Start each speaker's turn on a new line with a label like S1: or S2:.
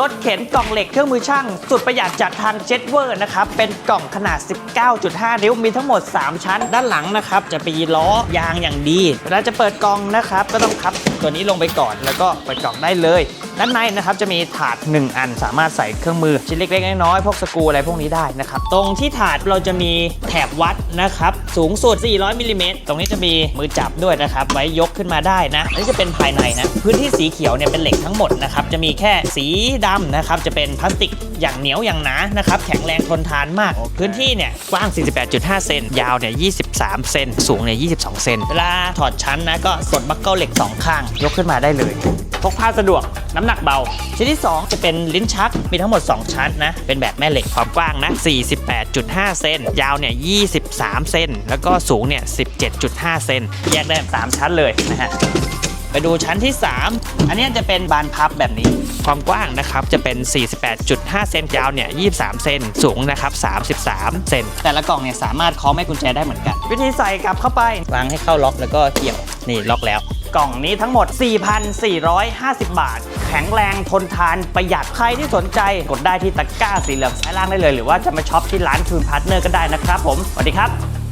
S1: รถเข็นกล่องเหล็กเครื่องมือช่าง สุดประหยัดจากทางเจ็ตเวอร์นะครับ เป็นกล่องขนาด 19.5 นิ้วมีทั้งหมด 3 ชั้น ด้านหลังนะครับ จะมีล้อยางอย่างดีเวลาจะเปิดกล่องนะครับ ก็ต้องพับตัวนี้ลงไปก่อน แล้วก็เปิดกล่องได้เลย ด้านในนะครับจะมีถาด 1 อัน สามารถใส่เครื่องมือชิ้นเล็กๆน้อยๆพวกสกูอะไรพวกนี้ได้นะครับตรงที่ถาดเราจะมีแถบวัดนะครับสูงสุด 400มิลลิเมตรตรงนี้จะมีมือจับด้วยนะครับไว้ยกขึ้นมาได้นะอันนี้จะเป็นภายในนะพื้นที่สีเขียวเนี่ยเป็นเหล็กทั้งหมดนะครับจะมีแค่สีดำนะครับจะเป็นพลาสติกอย่างเหนียวอย่างหนานะครับแข็งแรงทนทานมาก พื้นที่เนี่ยกว้าง 48.5 เซนยาวเนี่ย 23 เซนสูงเนี่ย22 เซนเวลาถอดชั้นนะก็กดบัคเกิลเหล็กสองข้าง ยกขึ้นมาได้เลยพกพาสะดวกน้ำหนักเบา ชิ้นที่ 2 จะเป็นลิ้นชักมีทั้งหมด 2 ชั้นนะ เป็นแบบแม่เหล็กความกว้างนะ 48.5 เซนยาวเนี่ย 23 เซนแล้วก็สูงเนี่ย 17.5 เซนแยกได้ 3 ชั้นเลยนะฮะ ไปดูชั้นที่ 3 อันนี้จะเป็นบานพับแบบนี้ ความกว้างนะครับจะเป็น 48.5 เซนยาวเนี่ย 23 เซนสูงนะครับ 33 เซนแต่ละกล่องเนี่ยสามารถคล้องแม่กุญแจได้เหมือนกัน วิธีใส่กลับเข้าไปวางให้เข้าล็อกแล้วก็เกี่ยวนี่ล็อกแล้วกล่องนี้ทั้งหมด 4,450 บาท แข็งแรงทนทานประหยัดใครที่สนใจกดได้ที่ตะกร้าสีเหลืองซ้ายล่างได้เลย หรือว่าจะมาช็อปที่ร้านทูนพาร์ทเนอร์ก็ได้นะครับผมสวัสดีครับ